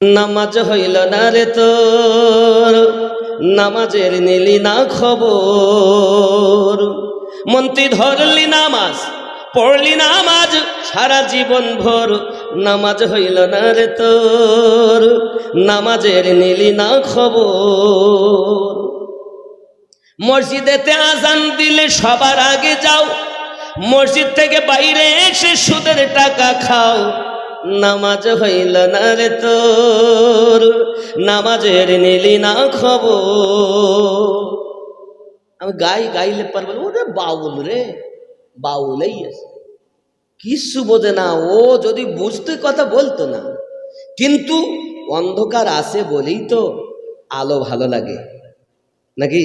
নামাজ হইল না রে তোর, নামাজের নিলি না খবর। মন্ত্রী ধরলি নামাজ, পড়লি নামাজ, সারা জীবন ভর। নামাজ হইল না রে তোর, নামাজের নিলি না খবর। মসজিদেতে আজান দিলে সবার আগে যাও, মসজিদ থেকে বাইরে এসে সুদের টাকা খাও। নামাজ হইল না রে তোর? নামাজের নিলি না খবর? আমি গাই গাইলে পারব ওরে বাউল রে, বাউলেই আছে। কিচ্ছু বোঝে না। ও যদি বুঝতে কথা বলতো না, কিন্তু অন্ধকার আসে বলেই তো আলো ভালো লাগে। নাকি?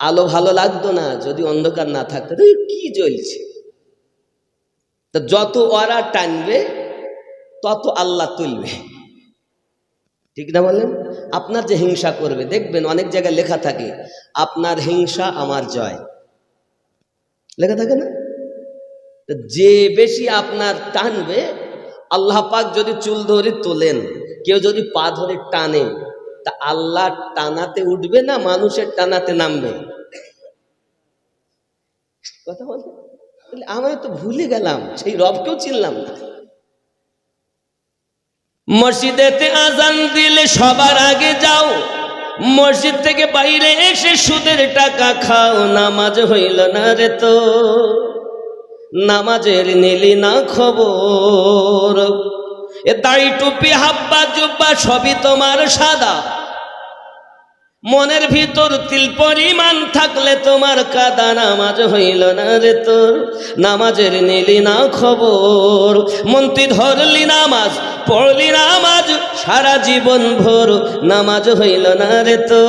আলো ভালো লাগতো না যদি অন্ধকার না থাকতো। কি জ্বলছে? তো যত ওরা টানবে তত আল্লাহ তুলবে। ঠিক না বললেন আপনার যে হিংসা করবে দেখবেন অনেক জায়গায় লেখা থাকে আপনার হিংসা আমার জয়। লেখা থাকে না? যে বেশি আপনার টানবে আল্লাহ পাক যদি চুল ধরে তোলেন কেউ যদি পা ধরে টানে তা আল্লাহ টানাতে উঠবে না মানুষের টানাতে নামবে? কথা বলতে বলি, আমরা তো ভুলে গেলাম, সেই রবকেও চিনলাম না। মসজিদেতে আজান দিলে সবার আগে যাও, মসজিদ থেকে বাইরে এসে সুদের টাকা খাও, নামাজ হইল না রে তো। নামাজের নিলি না খবর, এ দাড়ি টুপি, হাব্বা জুব্বা, সবই তোমার সাদা। মনের ভিতর তিল পরিমাণ থাকলে তোমার কাদা নামাজ হইল না রে তোর। নামাজের নিলি না খবর। মন্ত্রী ধরলি নামাজ, পড়লি নামাজ, সারা জীবন ভোর নামাজ হইল না রে তো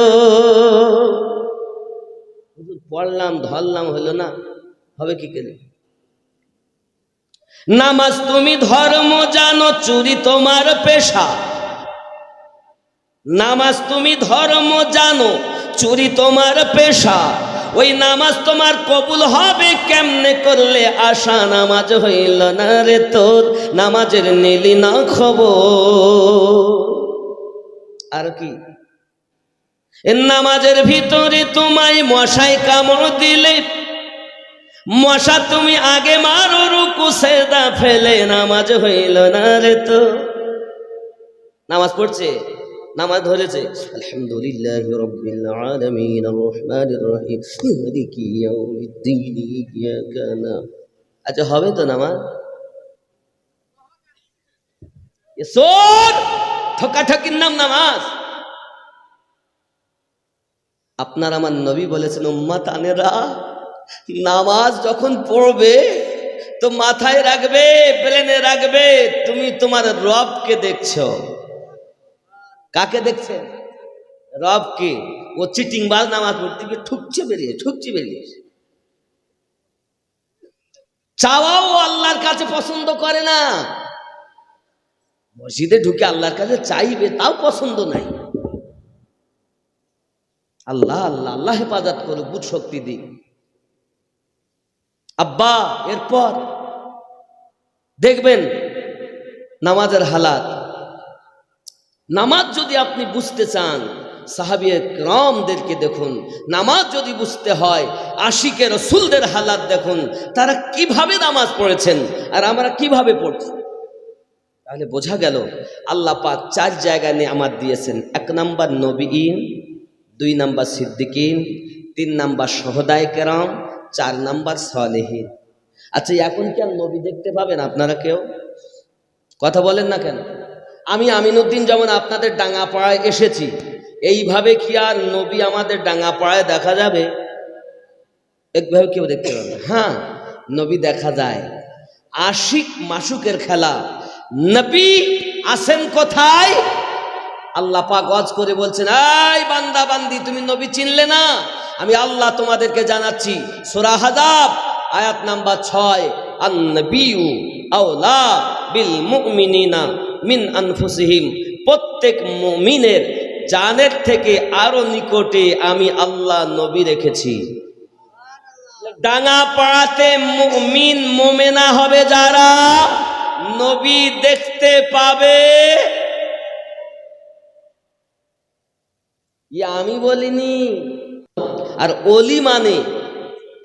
পড়লাম, ধরলাম, হইল না। হবে কি করে নামাজ তুমি ধর্ম জানো, চুরি তোমার পেশা। নামাজ তুমি ধর্ম জানো, চুরি তোমার পেশা। ওই নামাজ তোমার কবুল হবে কেমনে করলে আশা নামাজ হইল না রে তোর? নামাজের নিলি না খবর। আর কি? নামাজের ভিতরে তোমায় মশাই কামড় দিলে, মশা তুমি আগে মারো, রুকু সেদা ফেলে, নামাজ হইল না রে তো নামাজ পড়ছে? নামাজ ধরেছে। আলহামদুলিল্লাহ রাব্বিল আলামিন রহমানির রহিম। মালিকি ইয়াউমিদ্দিন, ইয়াকা আচ্ছা হবে তো নামাজ? এ শোন, ঠকাঠকির নাম নামাজ। আপনার আমার নবী বলেছেন উম্মাত আনেরা নামাজ যখন পড়বে, তো মাথায় রাখবে প্লেনে রাখবে, তুমি তোমার রবকে দেখছ। কাকে দেখছেন রবকে। ও চিটিংবাজ নামাজ পড়তে গিয়ে ঠুকছে বেরিয়ে ঠুকছে বেরিয়ে। চাওয়াও আল্লাহর কাছে পছন্দ করে না। মসজিদে ঢুকে আল্লাহর কাছে চাইবে, তাও পছন্দ নাই। আল্লাহ আল্লাহ আল্লাহ হেফাজত করুক বুধ শক্তি দিক। আব্বা, এরপর দেখবেন নামাজের হালাত নামাজ যদি আপনি বুঝতে চান সাহাবিয়ে ক্রমদেরকে দেখুন, নামাজ যদি বুঝতে হয়, আশিকে রসুলদের হালাত দেখুন, তারা কীভাবে নামাজ পড়েছেন আর আমরা কীভাবে পড়ছি? তাহলে বোঝা গেল, আল্লাহ পাক চার জায়গা নিয়ে আমার দিয়েছেন। এক নাম্বার নবীন, দুই নাম্বার সিদ্দিকিন, তিন নাম্বার সহদায় কেরাম, চার নাম্বার সলেহীন। আচ্ছা এখন কি আর নবী দেখতে পাবেন আপনারা কেউ? কথা বলেন না কেন? আমি আমিনুদ্দিন যেমন আপনাদের ডাঙ্গাপাড়ায় এসেছি, এইভাবে কি আর নবী আমাদের ডাঙ্গাপাড়ায় দেখা যাবে? একভাবে কেউ দেখতে পাবে হ্যাঁ নবী দেখা যায়। আশিক মাসুকের খেলা। নবী আসেন কোথায়? আল্লাহ ওয়াজ করে বলছেন এই বান্দা, বান্দি, তুমি নবী চিনলে না? আমি আল্লাহ তোমাদেরকে জানাচ্ছি। সূরা হাজাব, আয়াত নাম্বার ছয়। আন্নবিউ আওলা বিল মুমিনিনা। মিন আনফুসিহিম, প্রত্যেক মমিনের জানের থেকে আরও নিকটে আমি আল্লাহ নবী রেখেছি। ডাঙা পাড়াতে মুমিন, মোমেনা হবে যারা নবী দেখতে পাবে। আমি বলিনি। আর অলি মানে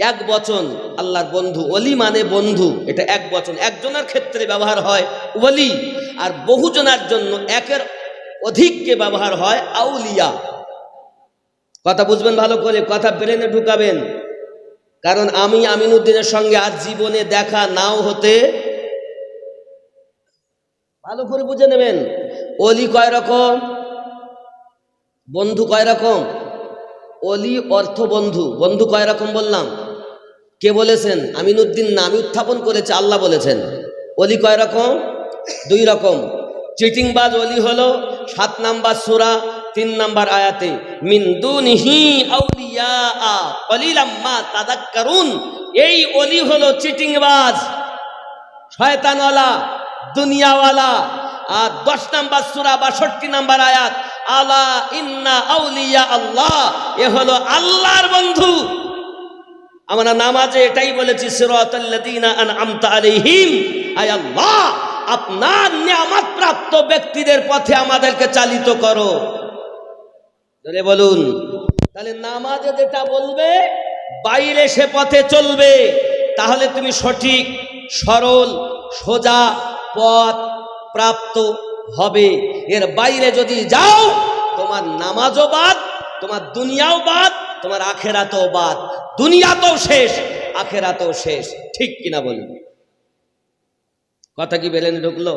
এক বচন, আল্লাহর বন্ধু অলি মানে বন্ধু, এটা এক বচন। একজনের ক্ষেত্রে ব্যবহার হয় ওলি, আর বহুজনার জন্য একের অধিককে ব্যবহার হয় আউলিয়া। কথা বুঝবেন ভালো করে, কথা ব্রেনে ঢুকাবেন। কারণ আমি আমিনুদ্দিনের সঙ্গে আজ জীবনে দেখা নাও হতে ভালো করে বুঝে নেবেন। অলি কয় রকম? বন্ধু কয় রকম? অলি অর্থ বন্ধু বন্ধু কয় রকম বললাম? কে বলেছেন? আমিনুদ্দিন না, আমি উত্থাপন করেছে, আল্লাহ বলেছেন। অলি কয় রকম? দুই রকম। চিটিংবাজ অলি হলো সাত নাম্বার সুরা, তিন নাম্বার আয়াতে মিন্দুনিহি আউলিয়া কলিলাম্মা তাদাক্কারুন। এই অলি হলো চিটিংবাজ, শয়তানওয়ালা, দুনিয়াওয়ালা। আর দশ নাম্বার সুরা, বাষট্টি নাম্বার আয়াত, আলা ইন্না আউলিয়া আল্লাহ। এ হলো আল্লাহর বন্ধু। আমরা নামাজে এটাই বলেছি আপনার নিয়ামত প্রাপ্ত ব্যক্তিদের পথে আমাদেরকে চালিত করো। বলুন, তাহলে নামাজে যেটা বলবে, বাইরে সে পথে চলবে, তাহলে তুমি সঠিক, সরল, সোজা পথ প্রাপ্ত হবে। এর বাইরে যদি যাও, তোমার নামাজও বাদ, তোমার দুনিয়াও বাদ তোমার আখেরাতেও বাদ, দুনিয়াতেও শেষ, আখেরাতেও শেষ। ঠিক কিনা বলুন? কথা কি বেলেন ঢুকলো?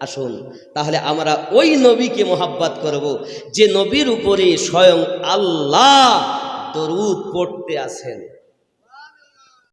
আসুন, তাহলে আমরা ওই নবীকে মোহাব্বাত করব, যে নবীর উপরে স্বয়ং আল্লাহ দরুদ পড়তে আসেন